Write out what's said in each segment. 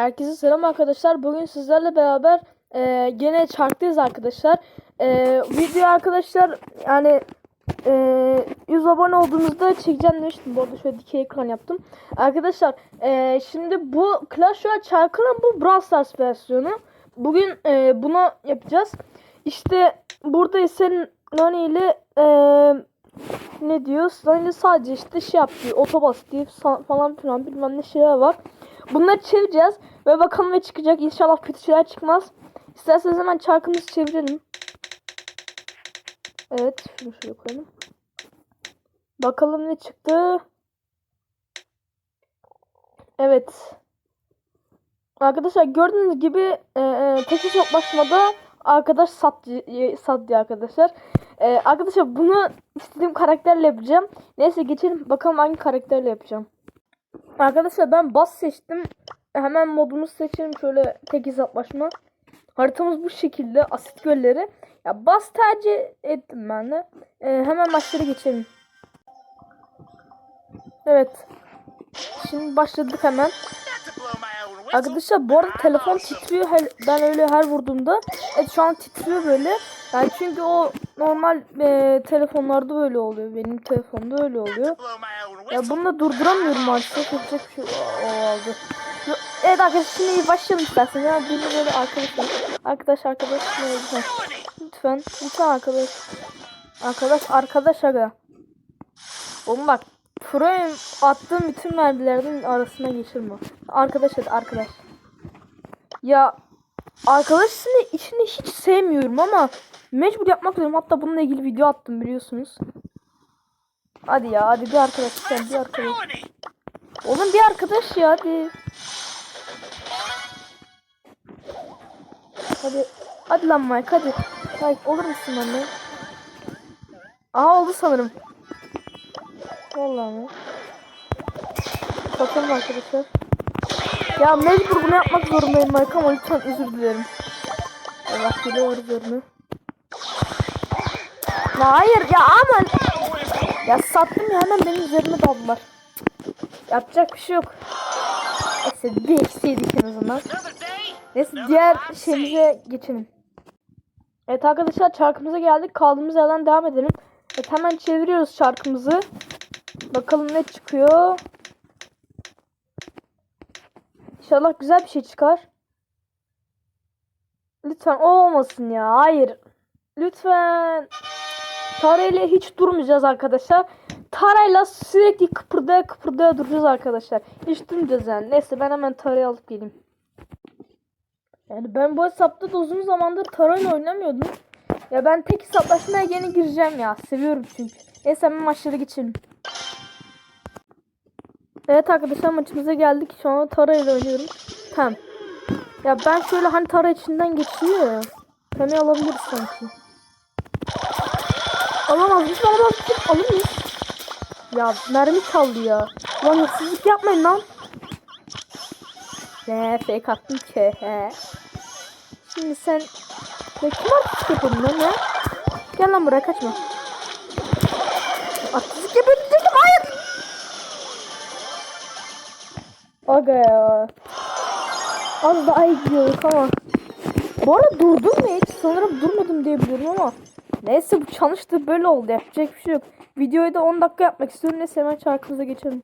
Herkese selam arkadaşlar. Bugün sizlerle beraber e, gene çarktayız arkadaşlar. E, video arkadaşlar yani e, 100 abone olduğumuzda çekeceğim demiştim. Bu arada şöyle dikey ekran yaptım. Arkadaşlar e, şimdi bu Clash Royale çarkının bu Brawl Stars versiyonu. Bugün e, bunu yapacağız. İşte burada ise Nani ile e, ne diyor? Nani sadece işte şey yapıyor. Otobas diye falan filan bilmem ne şeyler var. Bunları çevireceğiz ve bakalım ne çıkacak. İnşallah kötü şeyler çıkmaz. İsterseniz hemen çarkımızı çevirelim. Evet, şunu şöyle koyalım. Bakalım ne çıktı. Evet. Arkadaşlar gördüğünüz gibi e, e, tek hesaplaşmada arkadaş sat, e, sat diyor arkadaşlar. E, arkadaşlar bunu istediğim karakterle yapacağım. Neyse geçelim bakalım hangi karakterle yapacağım. Arkadaşlar ben bas seçtim. Hemen modumuzu seçelim şöyle tek hesaplaşma. Haritamız bu şekilde asit gölleri. Ya bas tercih ettim ben de. Ee, hemen maçlara geçelim. Evet. Şimdi başladık hemen. Arkadaşlar bu arada telefon titriyor. Ben öyle her vurduğumda. Evet şu an titriyor böyle. Yani çünkü o normal e, telefonlarda böyle oluyor. Benim telefonda öyle oluyor. Ya bunu da durduramıyorum maalesef. Yapacak bir şey o, o. Evet arkadaşlar şimdi başlayalım isterseniz. Ya beni böyle arkadaşlar. Arkadaş arkadaş. lütfen. Lütfen. Lütfen arkadaş. Arkadaş arkadaş aga. Oğlum bak. Pro'yum attığım bütün mermilerden arasına geçirme. Arkadaş hadi arkadaş. Ya arkadaş işini, işini hiç sevmiyorum ama mecbur yapmak zorundayım. Hatta bununla ilgili video attım biliyorsunuz. Hadi ya hadi bir arkadaş sen bir arkadaş. Oğlum bir arkadaş ya hadi. Hadi. Hadi lan Mike hadi. Mike olur musun anne? Aha oldu sanırım. Vallahi mi? Bakalım arkadaşlar. Ya mecbur bunu yapmak zorundayım Mike ama lütfen özür dilerim. Allah geliyor üzerine. Ya hayır ya aman. Ya sattım ya hemen benim üzerime daldılar. Yapacak bir şey yok. Neyse bir eksiydik en azından. Neyse diğer şeyimize geçelim. Evet arkadaşlar çarkımıza geldik. Kaldığımız yerden devam edelim. Evet hemen çeviriyoruz çarkımızı. Bakalım ne çıkıyor. İnşallah güzel bir şey çıkar. Lütfen o olmasın ya. Hayır. Lütfen. Tarayla hiç durmayacağız arkadaşlar. Tarayla sürekli kıpırdaya kıpırdaya duracağız arkadaşlar. Hiç durmayacağız yani. Neyse ben hemen tarayı alıp geleyim. Yani ben bu hesapta da uzun zamandır tarayla oynamıyordum. Ya ben tek hesaplaşmaya yeni gireceğim ya. Seviyorum çünkü. Neyse hemen maçlara geçelim. Evet arkadaşlar maçımıza geldik. Şu an tarayla oynuyorum. Tamam. Ya ben şöyle hani tara içinden geçiyor ya. Pemi alabiliriz sanki. Alamaz mısın? Alamaz mısın? Alır? Ya mermi çaldı ya. Lan hırsızlık yapmayın lan. Ne fake attım ki he. Şimdi sen ne kim artistik yapıyorsun lan ya? Gel lan buraya kaçma. Artistik yapıyordun Aga ya. Az daha iyi gidiyorduk ama. Bu arada durdum mu hiç? Sanırım durmadım diye ama. Neyse bu çalıştı böyle oldu. Yapacak bir şey yok. Videoyu da 10 dakika yapmak istiyorum. Neyse hemen çarkımıza geçelim.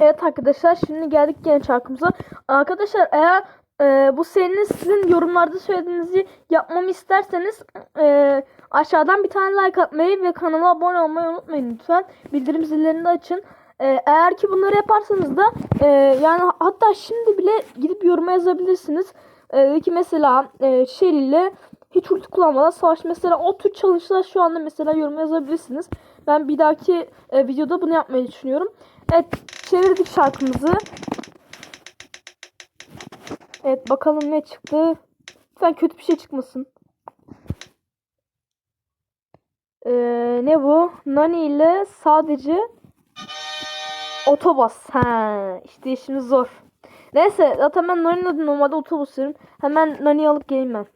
Evet arkadaşlar şimdi geldik yine çarkımıza. Arkadaşlar eğer e, bu serinin sizin yorumlarda söylediğinizi yapmamı isterseniz e, aşağıdan bir tane like atmayı ve kanala abone olmayı unutmayın lütfen. Bildirim zillerini de açın. E, eğer ki bunları yaparsanız da e, yani hatta şimdi bile gidip yoruma yazabilirsiniz. E, ki mesela e, Shelly ile hiç ulti kullanmadan savaş mesela o tür challenge'lar şu anda mesela yoruma yazabilirsiniz. Ben bir dahaki e, videoda bunu yapmayı düşünüyorum. Evet çevirdik şarkımızı. Evet bakalım ne çıktı. Lütfen kötü bir şey çıkmasın. Ee, ne bu? Nani ile sadece otobüs. Ha, işte işimiz zor. Neyse zaten ben Nani'nin adı normalde otobüslerim. Hemen Nani'yi alıp geleyim ben.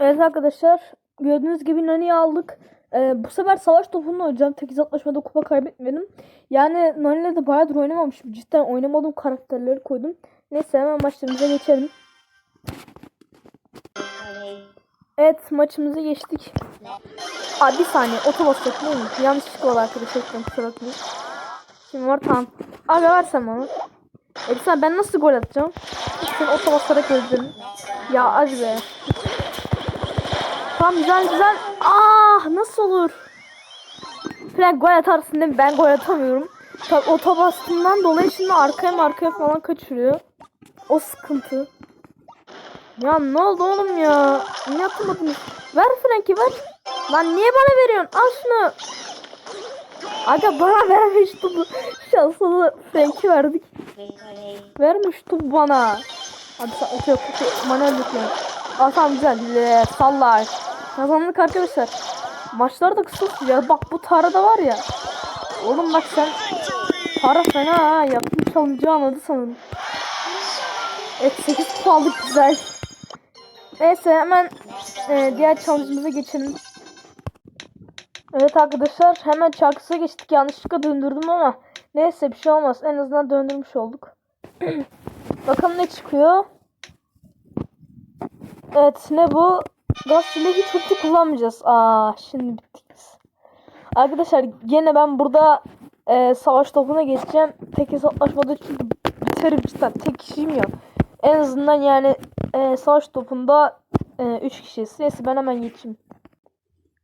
Evet arkadaşlar gördüğünüz gibi Nani'yi aldık. Ee, bu sefer savaş topunu oynayacağım. Tek hesaplaşmada kupa kaybetmedim. Yani Nani'yle de bayağıdır oynamamışım. Cidden oynamadığım karakterleri koydum. Neyse hemen maçlarımıza geçelim. Evet maçımıza geçtik. Aa bir saniye otobüs mi? Yanlışlıkla oldu arkadaşlar. Kusura bakmayın. Şimdi var tamam. Aga versem. E bir saniye ben nasıl gol atacağım? Sen otobüslara gözlerim. Ya hadi be. Tamam güzel güzel. Ah nasıl olur? Falan gol atarsın değil mi? Ben gol atamıyorum. Tabii otobüsünden dolayı şimdi arkaya markaya falan kaçırıyor. O sıkıntı. Ya ne oldu oğlum ya? Ne yapamadınız? Ver Frank'i ver. Lan niye bana veriyorsun? Al şunu. Aga bana vermiş topu. Şanslı Frank'i verdik. Vermiş topu bana. Hadi sen okey okey. Bana lütfen. Aa tamam güzel. Ee, salla. Kazandık arkadaşlar. Maçlar da kısa sürüyor. Bak bu Tara da var ya. Oğlum bak sen para fena ha. Yaptım çalınca anladı sanırım. Evet 8 kupa aldık güzel. Neyse hemen e, diğer challenge'ımıza geçelim. Evet arkadaşlar hemen çarkısa geçtik. Yanlışlıkla döndürdüm ama neyse bir şey olmaz. En azından döndürmüş olduk. Bakalım ne çıkıyor. Evet ne bu? Gaz ile hiç ulti kullanmayacağız. Aa şimdi bittik biz. Arkadaşlar gene ben burada e, savaş topuna geçeceğim. Tek hesaplaşmada çünkü biterim cidden. Tek kişiyim ya. En azından yani e, savaş topunda 3 kişiyiz. Neyse ben hemen geçeyim.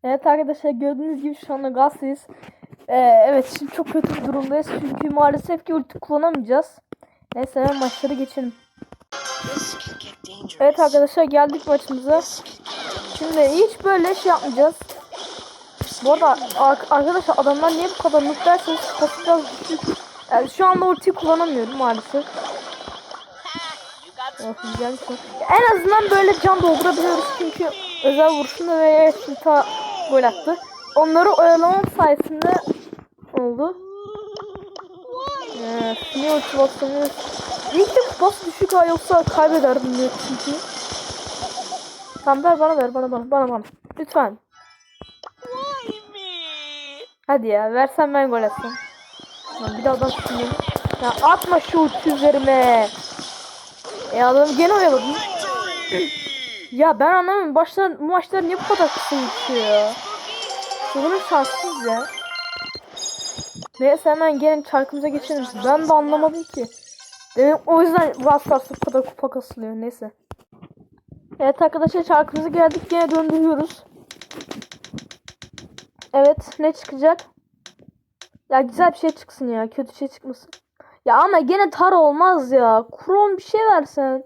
Evet arkadaşlar gördüğünüz gibi şu anda gazsız. E, evet şimdi çok kötü bir durumdayız. Çünkü maalesef ki ulti kullanamayacağız. Neyse hemen maçları geçelim. Evet arkadaşlar geldik maçımıza. Şimdi hiç böyle şey yapmayacağız. Bu arada ar- arkadaşlar adamlar niye bu kadar noob derseniz. Yani şu anda ultiyi kullanamıyorum maalesef. Şey. En azından böyle can doldurabiliyoruz çünkü özel vuruşunda ve şuta gol attı. Onları oyalamam sayesinde oldu. Evet, niye ulti baslamıyoruz? İlk de kupası düşük ha yoksa kaybederdim diye çünkü. Tamam ver bana ver bana bana bana bana. Lütfen. Hadi ya versen ben gol atsam. Bir daha adam tutayım. Ya atma şu ulti üzerime. E adam gene oyaladım. Ya ben anlamıyorum. Başlar, bu maçlar niye bu kadar kısa geçiyor ya? Şanssız ya. Neyse hemen gelin çarkımıza geçelim. Ben de anlamadım ki. Demek o yüzden Rastar'sı bu kadar kupa kasılıyor. Neyse. Evet arkadaşlar çarkımıza geldik. Yine döndürüyoruz. Evet ne çıkacak? Ya güzel bir şey çıksın ya. Kötü şey çıkmasın. Ya ama gene tar olmaz ya. Krom bir şey versen.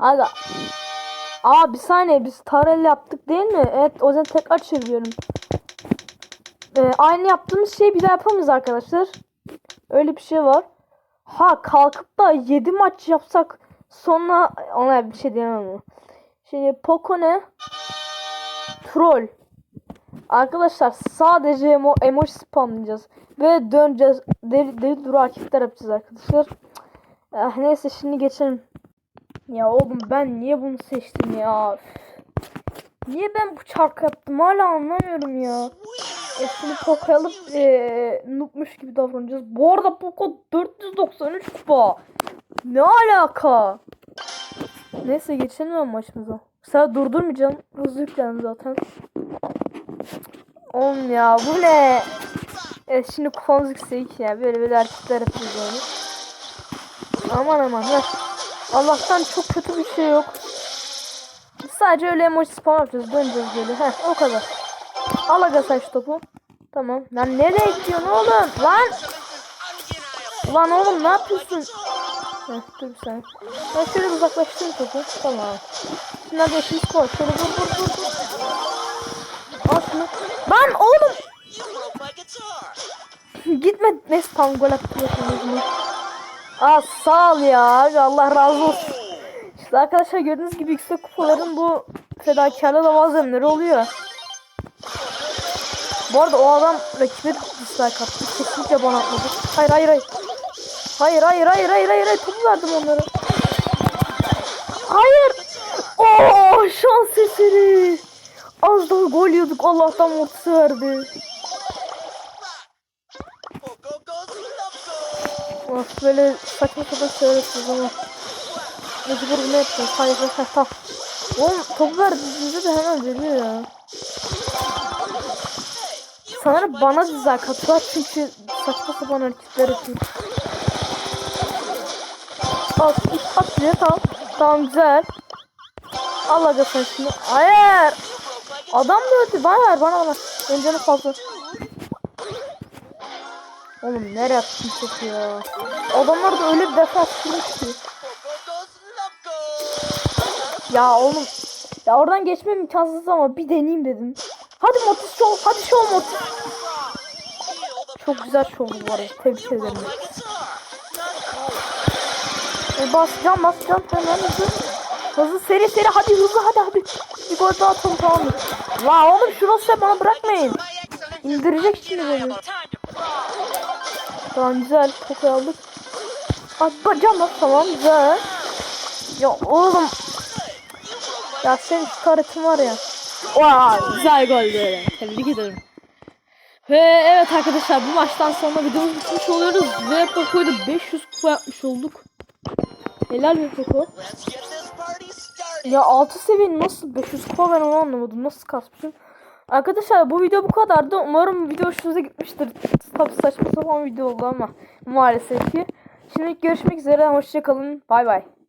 Aga. Aa bir saniye biz tarel yaptık değil mi? Evet o yüzden tekrar çeviriyorum. Ee, aynı yaptığımız şeyi bir daha yapamayız arkadaşlar. Öyle bir şey var. Ha kalkıp da 7 maç yapsak sonra ona bir şey diyemem ama. Şimdi Poco ne? Troll. Arkadaşlar sadece emo emoji spamlayacağız. Ve döneceğiz. Deli, deli duru hareketler yapacağız arkadaşlar. Ah, neyse şimdi geçelim. Ya oğlum ben niye bunu seçtim ya? Niye ben bu çarkı yaptım hala anlamıyorum ya. Şimdi Poco'yu alıp e, noobmuş gibi davranacağız. Bu arada Poco 493 kupa. Ne alaka? Neyse geçelim maçımıza. Sen durdurmayacağım. Hızlı yüklendi zaten. Oğlum ya bu ne? Evet şimdi kupamız yüksek ya. Böyle böyle hareketler yapıyoruz yani. Aman aman ver. Allah'tan çok kötü bir şey yok. Sadece öyle emoji spam yapacağız. Döneceğiz böyle. Heh o kadar. Al aga şu topu. Tamam. Lan nereye gidiyorsun oğlum? Lan! Lan oğlum ne yapıyorsun? Heh, dur bir saniye. Ben şöyle uzaklaştırayım topu. Tamam. Şimdi hadi eşimiz koy. Şöyle vur vur vur. Al şunu. Lan oğlum! Gitme. Neyse tam gol attırıyorsunuz. Aa sağ ol ya. Allah razı olsun. İşte arkadaşlar gördüğünüz gibi yüksek kupaların bu fedakarlığı lavazemleri oluyor. Bu arada o adam rakibe dislike attı. Kesinlikle bana atmadı. Hayır hayır hayır. Hayır hayır hayır hayır hayır hayır. Topu verdim onlara. Hayır. Oo şans eseri. Az daha gol yiyorduk Allah'tan ortası verdi. Of böyle saçma sapan söylüyorsunuz ama. Mecbur ne yapacağız? Hayır hayır tamam. Oğlum topu verdiğinizde de hemen veriyor ya. Sanırım bana dizel katıyor çünkü saçma sapan hareketler yapıyor. At, at diye tamam. Tamam güzel. Al aga sen şunu. Hayır. Adam da öldü. Bana ver bana bana. Benim canım fazla. Oğlum nereye attın topu ya? Adamlar da öyle bir defans kurmuş ki. Ya oğlum. Ya oradan geçmem imkansız ama bir deneyeyim dedim. Hadi Motis şov. Hadi şov Motis. Çok güzel bu arada. Tebrik ederim. E, bas can bas can hemen hızlı. Hızlı seri seri hadi hızlı hadi hadi. Bir gol daha atalım tamam mı? La oğlum şurası bana bırakmayın. İndirecek şimdi beni. Tamam güzel. Topu aldık. Can bas tamam güzel. Ya oğlum. Ya senin şu karetin var ya. Vay güzel gol böyle. Tebrik ederim. Ve evet arkadaşlar bu maçtan sonra videomuz bitmiş oluyoruz. Ve Poco'yu da 500 kupa yapmış olduk. Helal be Poco. Ya 6 seviye nasıl 500 kupa ben onu anlamadım. Nasıl kasmışım? Arkadaşlar bu video bu kadardı. Umarım video hoşunuza gitmiştir. Tabi saçma sapan video oldu ama maalesef ki. Şimdi görüşmek üzere. Hoşçakalın. Bay bay.